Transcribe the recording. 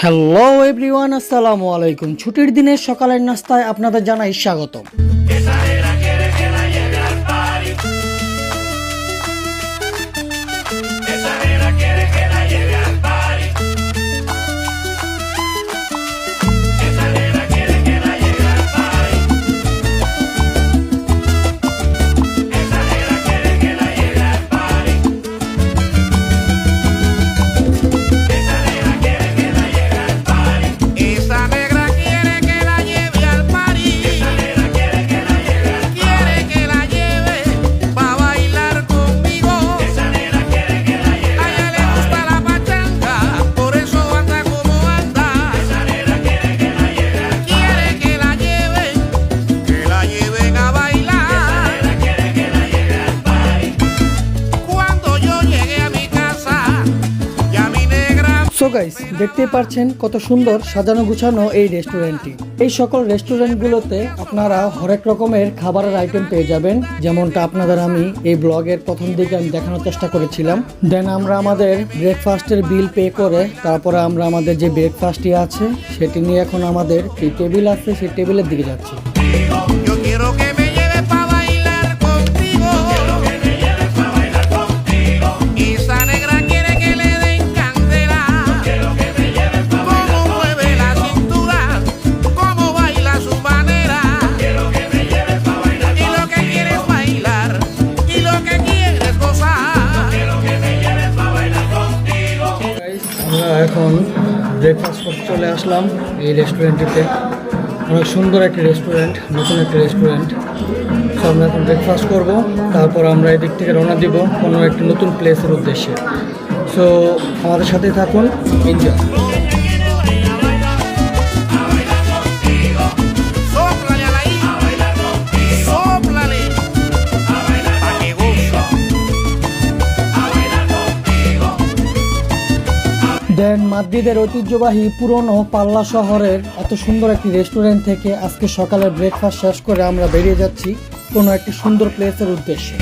Hello everyone আসসালামু আলাইকুম ছুটির দিনের সকালের নাস্তায় আপনাদের জানাই স্বাগতম। সো গাইস দেখতেই পাচ্ছেন কত সুন্দর সাজানো গুছানো এই রেস্টুরেন্টটি। এই সকল রেস্টুরেন্টগুলোতে আপনারা হরেক রকমের খাবারের আইটেম পেয়ে যাবেন। যেমনটা আপনাদের আমি এই ব্লগের প্রথম দিকে আমি দেখানোর চেষ্টা করেছিলাম। দেন আমরা আমাদের ব্রেকফাস্টের বিল পে করে, তারপরে আমরা আমাদের যে ব্রেকফাস্টটি আছে, সেটি নিয়ে এখন আমাদের যে টেবিল আছে, সেই টেবিলের দিকে যাচ্ছি। এখন ব্রেকফাস্ট করতে চলে আসলাম এই রেস্টুরেন্টটিতে অনেক সুন্দর একটি রেস্টুরেন্ট নতুন একটি রেস্টুরেন্ট সো আমরা এখন ব্রেকফাস্ট করব, তারপর আমরা এদিক থেকে রওনা দিব কোনো একটি নতুন প্লেসের উদ্দেশ্যে। সো আমাদের সাথেই থাকুন এনজয় দেন মাদ্রিদের ঐতিহ্যবাহী পুরনো পাল্লা শহরের এত সুন্দর একটি রেস্টুরেন্ট থেকে আজকে সকালের ব্রেকফাস্ট শেষ করে আমরা বেরিয়ে যাচ্ছি কোনো একটি সুন্দর প্লেসের উদ্দেশ্যে।